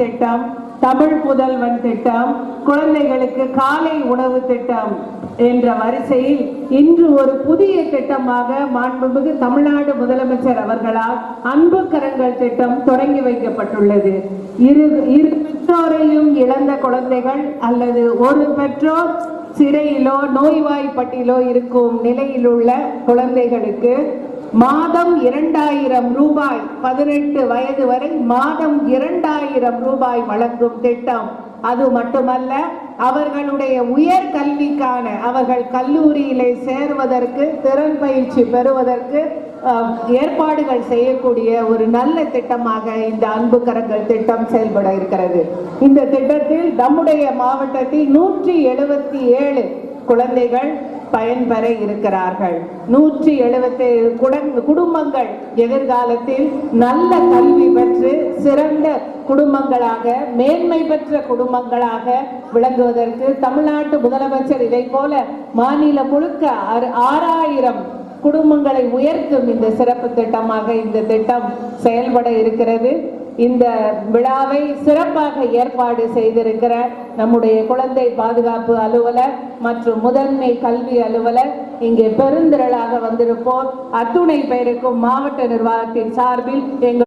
திட்டம் தமிழ் புதல்வன் திட்டம் குழந்தைகளுக்கு காலை உணவு திட்டம் என்ற வரிசையில் இன்று ஒரு புதிய திட்டமாக மாண்புமிகு தமிழ்நாடு முதலமைச்சர் அவர்களால் அன்பு கரங்கள் திட்டம் தொடங்கி வைக்கப்பட்டுள்ளது. இரு இரு பெற்றோரையும் இழந்த குழந்தைகள் அல்லது ஒரு பெற்றோர் சிறையிலோ நோய்வாய்ப்பட்டிலோ இருக்கும் நிலையில் உள்ள குழந்தைகளுக்கு மாதம் இரண்டாயிரம் ரூபாய் பதினெட்டு வயது வரை மாதம் இரண்டாயிரம் ரூபாய் வழங்கும் திட்டம். அது மட்டுமல்ல அவர்களுடைய உயர் கல்விக்கான அவர்கள் கல்லூரியிலே சேர்வதற்கு திறன் பயிற்சி பெறுவதற்கு ஏற்பாடுகள் செய்யக்கூடிய ஒரு நல்ல திட்டமாக இந்த அன்பு கரங்கள் திட்டம் செயல்பட இருக்கிறது. இந்த திட்டத்தில் நம்முடைய மாவட்டத்தில் நூற்றி எழுபத்தி ஏழு குழந்தைகள் பயன்பெற இருக்கிறார்கள். நூற்றி எழுபத்தி குடும்பங்கள் எதிர்காலத்தில் நல்ல கல்வி பெற்று சிறந்த குடும்பங்களாக மேன்மை பெற்ற குடும்பங்களாக விளங்குவதற்கு தமிழ்நாட்டு முதலமைச்சர் இதை போல மாநில முழுக்க ஆறு- ஆறாயிரம் குடும்பங்களை உயர்த்தும் இந்த சிறப்பு திட்டமாக இந்த திட்டம் செயல்பட இருக்கிறது. இந்த விழாவை சிறப்பாக ஏற்பாடு செய்திருக்கிற நம்முடைய குழந்தை பாதுகாப்பு அலுவலர் மற்றும் முதன்மை கல்வி அலுவலர். இங்கே பெருந்திரளாக வந்திருப்போர். அத்துணை பேருக்கும் மாவட்ட நிர்வாகத்தின் சார்பில் எங்கள்